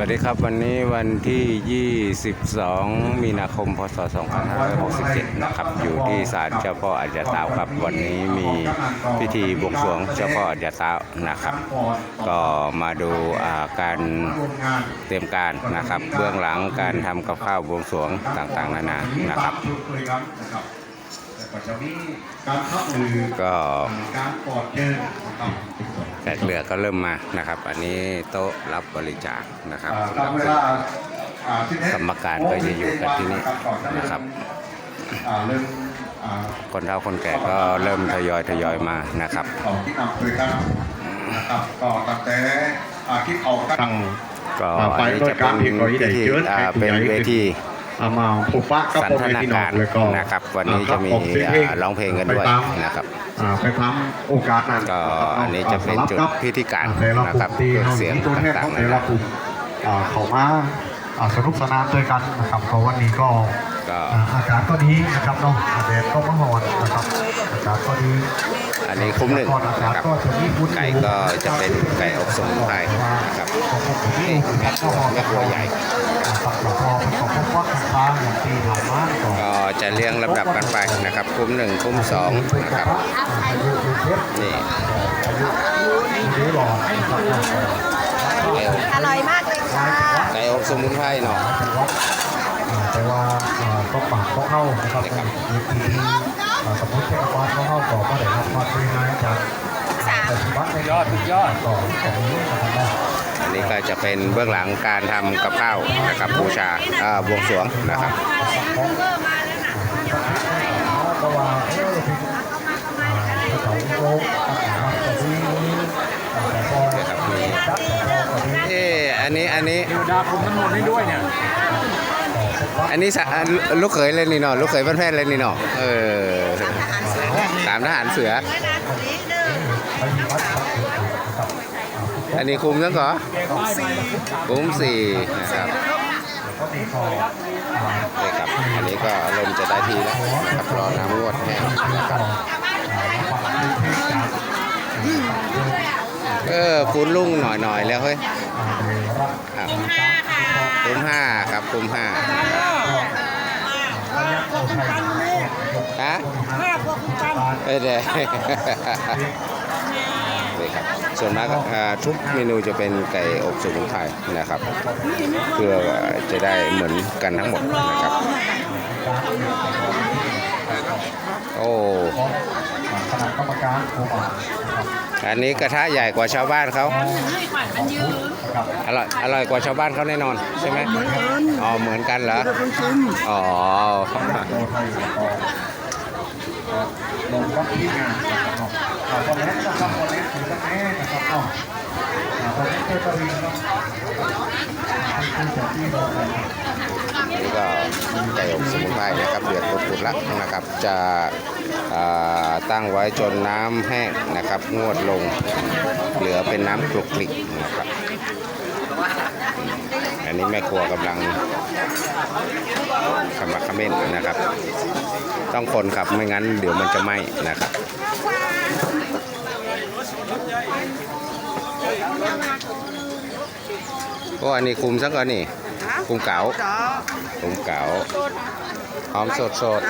วัสดีครับวันนี้วันที่ 22 มีนาคม พศ 2567 นะครับ อยู่ที่ศาลเจ้าพ่ออาจตาวครับ วันนี้มีพิธีบวงสรวงเจ้าพ่ออาจตาวนะครับ ก็มาดูาการเตรียมการนะครับ เบื้องหลังการทำกับข้าวบวงสรวงต่างๆ นานานะครับ ก็จะมีการขับมือก็การปลอดเดินนะครับแขกเรือก็เริ่มมานะครับ อันนี้โต๊ะรับบริจาคนะครับอ่าตามเวลาอ่าที่แน่กรรมการก็จะอยู่กันที่นี่นะครับอ่าเริ่มอ่าคนเฒ่าคนแก่ก็เริ่มทยอยทยอยมานะครับของที่นำโดยกันนะครับก็ตั้งแต่อ่าคิดออกตั้งก็อันนี้จะเป็นพิธีอ่าเป็นเวที เอามาพบปะกับสันพ่อทแม่นาพี่น้อกางรแล้วก็นะครับ วันนี้จะมีอ่าครับผมอ่าร้องเพลงกันด้วยไปตามนะครับ อ่าไปทำโอกาสนั้นก็อันนี้จะเป็นจุดพิธีการแต่ละนะครับกลุ่มที่เครื่องเสียงมีตัวแทนของแต่ละกลุ่มอ่าเขามาอ่าสนุกสนานด้วยกันนะครับเพราะวันนี้ก็ ก็อ่าอากาศก็ดีนะครับเนาะแดดก็ไม่ร้อนนะครับ อากาศก็ดีอันนี้คุ้มหนึ่งอานะกาศครับ ก็จะมีบุญไก่ก็จะเป็นไก่อบสมุนไพรนะครับของผมผมนี่ครับก็หอมแม่ครัวใหญ่ ฝักหล ก่อนก็จะเรียงลำดับกันไปนะครับ คุ้มหนึ่งคุ้มสองนะครับ นี่นี่หลอดนะครับไก่อบอร่อยมากเลยค่ะไก่อบสมุนไพรเนาะแต่ว่าก็ปากก็เข้านะครับในทีที่สมมติแค่ฟาดก็เข้าก่อนก็ได้รับความช่วยงานจากแต่ที่วัดใน ยอดทุกยอดก่อนของนี้นะครับอันนี้ก็จะเป็นเบื้องหลังการทำกับข้าวนะครับบูชาอ่าบวงสรวงนะครับเพราะว่าเออเป็นเขาโลกอาหารแต่ที่แต่พอนะครับมีจับแต่พอก็ดีเอ๊ะอันนี้อันนี้ดาผมน้ำมนต์ให้ด้วยเนี่ยอันนี้สะอะลูกเขยเลยนี่เนาะลูกเขยบ้านแพทย์เลยนี่เนาะเออตามทหารเสือ อันนี้คุมทั้งก่อคุมสี่นะครับก็มีคอนี่ครับอันนี้ก็เริ่มจะได้ทีแล้วนะครับรอน้ำงวดแห้งมีต่อฝั่งที่ที่จากเออคุณลุงหน่อยหน่อยๆแล้วเฮ้ยรับอะคุมห้าครับคุมห้าฮะห้าพวกคุณกันเอ้ยเดี๋ยวนี่ ครับ ส่วนมากทุกเมนูจะเป็นไก่อบสมุนไพรนะครับ เพื่อจะได้เหมือนกันทั้งหมดนะครับ โอ้การโคบาครับอันนี้กระทะใหญ่กว่าชาวบ้านเขาอร่อยอร่อยกว่าชาวบ้านเขาแน่นอนใช่ไหมอ๋อเหมือนกันเหรอ อ๋อ ลงวัดที่งานนะครับอ่าตอนนี้นะครับตอนนี้ถือว่าแน่นะครับเนาะอ่าตอนนี้เทพรินทร์เนาะที่จะที่เราไปนี่ก็ไก่อบสมุนไพรนะครับเดือดปุดๆแล้วนะครับ จะตั้งไว้จนน้ำแห้งนะครับ งวดลง เหลือเป็นน้ำคลุกคลิกนะครับ อันนี้แม่ครัวกำลังขมักเขม้นนะครับ ต้องคนครับไม่งั้นเดี๋ยวมันจะไหม้นะครับโอ้อันนี้คุมสักก่อนนี่คุมเก๋าคุมเก๋าหอมสดสดๆ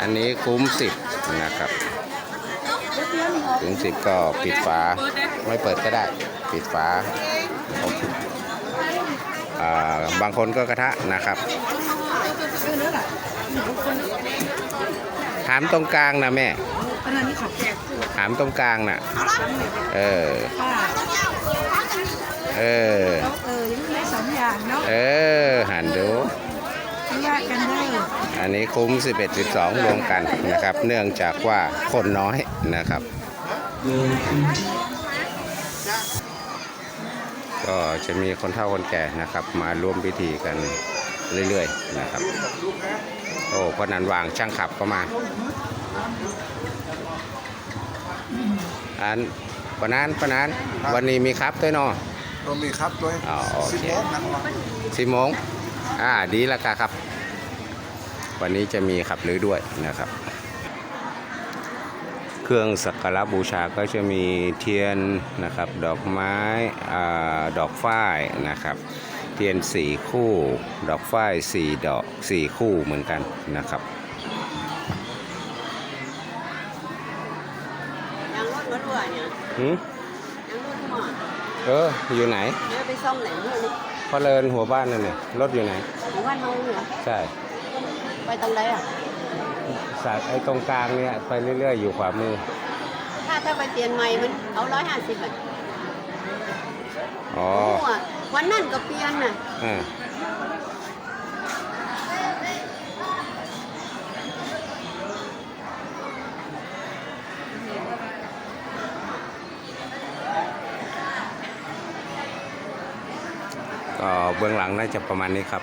อันนี้คุ้มสิบนะครับ คุ้มสิบก็ปิดฝาไม่เปิดก็ได้ ปิดฝาอ่าบางคนก็กระทะนะครับ ถามตรงกลางนะแม่อันนี้ของแจกถามตรงกลางน่ะเออค่ะเออเออยังได้สองอย่างเนาะเออหันดูไม่ว่ากันเด้ออันนี้คุ้ม 11 12รวมกันนะครับ เนื่องจากว่าคนน้อยนะครับ ก็จะมีคนเฒ่าคนแก่นะครับ มาร่วมพิธีกันเรื่อยๆนะครับ โอ้พอนันวางช่างขับก็มาอันปะนานปะนานวันนี้มีครับด้วยเนาะก็มีครับด้วยอ๋อโอเคสิบโมงนั่งรอสิบโมงอ่าดีแล้วครับ วันนี้จะมีขับรื้อด้วยนะครับ ครื่องสักการะบูชาก็จะมีเทียนนะครับ ดอกไม้อ่าดอกฝ้ายนะครับ เทียนสี่คู่ ดอกฝ้ายสี่ดอกสี่คู่เหมือนกันนะครับยังรถมาด้วยเนี่ยหืมยังรถมาเออ อยู่ไหนเดี๋ยวไปซ่อมไหนเมื่อนี้พอเลินหัวบ้านนั่นเนี่ยรถอยู่ไหนอยู่บ้านเฮาเนี่ยใช่ ไปตรงไหนอะ สายไอ้ตรงกลางเนี่ยไปเรื่อยๆอยู่ขวามือ ถ้าถ้าไปเปลี่ยนใหม่มันเอาร้อยห้าสิบอะอ๋อมั่ววันนั้นก็เปลี่ยนน่ะอ่าก็เบื้องหลังน่าจะประมาณนี้ครับ